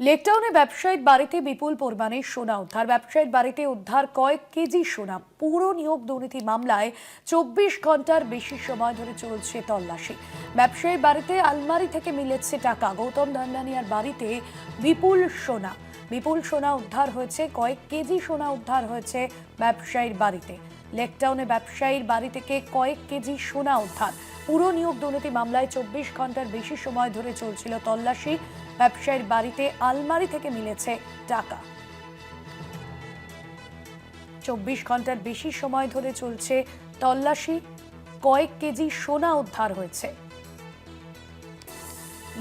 লেকটাউনে ব্যবসায়ীর বাড়িতে বিপুল পরিমাণে সোনা উদ্ধার। ব্যবসায়ীর বাড়িতে উদ্ধার কয়েক কেজি সোনা। পুরো নিয়োগ দুর্নীতি মামলায় চব্বিশ ঘণ্টার বেশি সময় ধরে চলছে তল্লাশি। ব্যবসায়ীর বাড়িতে আলমারি থেকে মিলেছে টাকা। গৌতম ধান্দানিয়ার বাড়িতে বিপুল সোনা। বিপুল সোনা উদ্ধার হয়েছে, কয়েক কেজি সোনা উদ্ধার হয়েছে ব্যবসায়ীর বাড়িতে। লেকটাউনে ব্যবসায়ীর বাড়ি থেকে কয়েক কেজি সোনা উদ্ধার। পুরো নিয়োগ দুর্নীতি মামলায় চব্বিশ ঘণ্টার বেশি সময় ধরে চলছিল তল্লাশি। ব্যবসায়ীর বাড়িতে আলমারি থেকে মিলেছে টাকা। চব্বিশ ঘণ্টার বেশি সময় ধরে চলছে তল্লাশি। কয়েক কেজি সোনা উদ্ধার হয়েছে।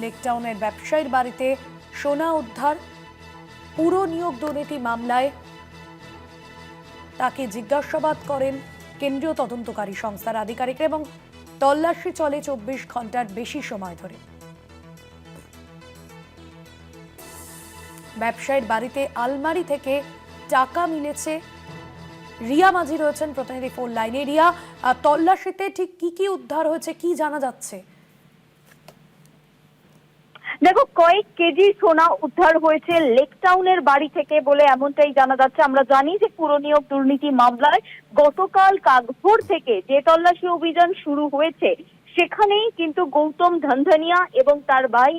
লেকটাউনের ব্যবসায়ীর বাড়িতে সোনা উদ্ধার। পুরো নিয়োগ দুর্নীতি মামলায় তাকে জিজ্ঞাসাবাদ করেন কেন্দ্রীয় তদন্তকারী সংস্থার আধিকারিকরা এবং তল্লাশি চলে চব্বিশ ঘণ্টার বেশি সময় ধরে। ব্যবসায়ীর বাড়িতে আলমারি থেকে টাকা মিলেছে। রিয়া মাঝি রয়েছেন প্রতিনিধি ফোন লাইনে। রিয়া তল্লাশিতে ঠিক কি কি উদ্ধার হয়েছে, কি জানা যাচ্ছে? দেখো কয়েক কেজি সোনা উদ্ধার হয়েছে লেকটাউনের বাড়ি থেকে বলে এমনটাই জানা যাচ্ছে। আমরা জানি যে পুরনিয়োগ দুর্নীতি মামলায় গতকাল কাকভোর থেকে যে তল্লাশি অভিযান শুরু হয়েছে সেখানেই কিন্তু গৌতম ধনধনিয়া এবং তার ভাই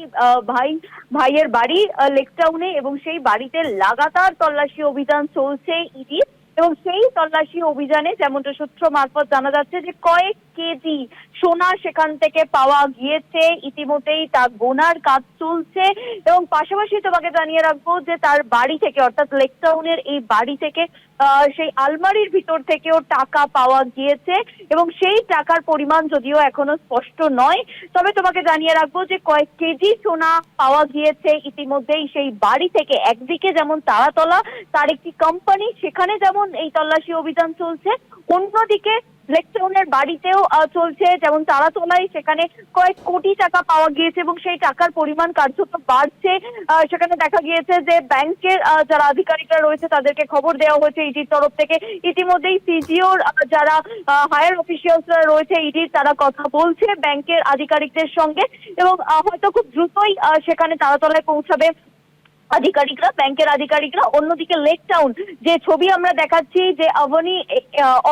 ভাই ভাইয়ের বাড়ি আহ, লেকটাউনে এবং সেই বাড়িতে লাগাতার তল্লাশি অভিযান চলছে ইডি এবং সেই তল্লাশি অভিযানে যেমনটা সূত্র মারফত জানা যাচ্ছে যে কয়েক কেজি সোনা সেখান থেকে পাওয়া গিয়েছে। ইতিমধ্যেই তা গোনার কাজ চলছে এবং পাশাপাশি তোমাকে জানিয়ে রাখব যে তার বাড়ি থেকে, অর্থাৎ লেকটাউনের এই বাড়ি থেকে সেই আলমারির ভিতর থেকেও টাকা পাওয়া গিয়েছে এবং সেই টাকার পরিমাণ যদিও এখনও স্পষ্ট নয়। তবে তোমাকে জানিয়ে রাখব যে কয়েক কেজি সোনা পাওয়া গিয়েছে। ইতিমধ্যেই সেই বাড়ি থেকে একদিকে যেমন তারাতলা, তার একটি কোম্পানি সেখানে যেমন এই তল্লাশি অভিযান চলছে, অন্যদিকে লেকটাউনের বাড়িতেও চলছে। যেমন তারাতলায় সেখানে কয়েক কোটি টাকা পাওয়া গিয়েছে এবং সেই টাকার পরিমাণ কার্যত বাড়ছে। সেখানে দেখা গিয়েছে যে ব্যাংকের যারা আধিকারিকরা রয়েছে তাদেরকে খবর দেওয়া হয়েছে ইডির তরফ থেকে। ইতিমধ্যেই সিজিওর যারা হায়ার অফিসিয়ালসরা রয়েছে ইডির, তারা কথা বলছে ব্যাংকের আধিকারিকদের সঙ্গে। এবং হয়তো খুব দ্রুতই সেখানে তারাতলায় পৌঁছাবে। আধিকারিকরা, ব্যাংকের আধিকারিকরা, অন্যদিকে লেক টাউন যে ছবি আমরা দেখাচ্ছি, যে আবনি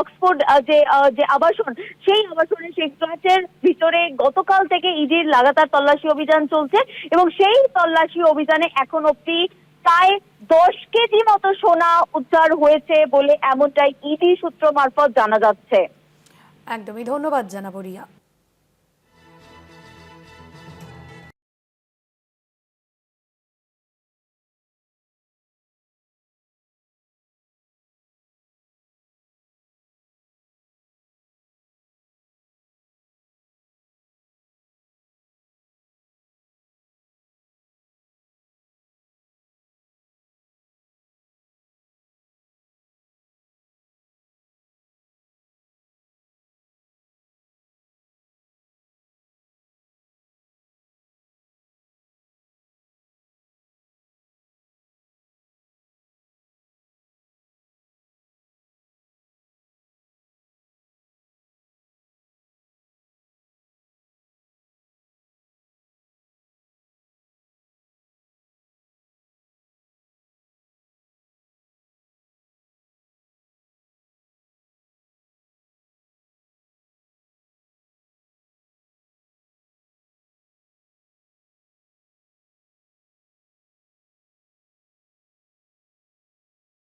অক্সফোর্ড যে যে আবাসন, সেই আবাসনের সেই ফ্ল্যাটের ভিতরে গতকাল থেকে ইডির লাগাতার তল্লাশি অভিযান চলছে এবং সেই তল্লাশি অভিযানে এখন অব্দি প্রায় দশ কেজি মতো সোনা উদ্ধার হয়েছে বলে এমনটাই ইডি সূত্র মারফত জানা যাচ্ছে। একদমই ধন্যবাদ জানাব রিয়া।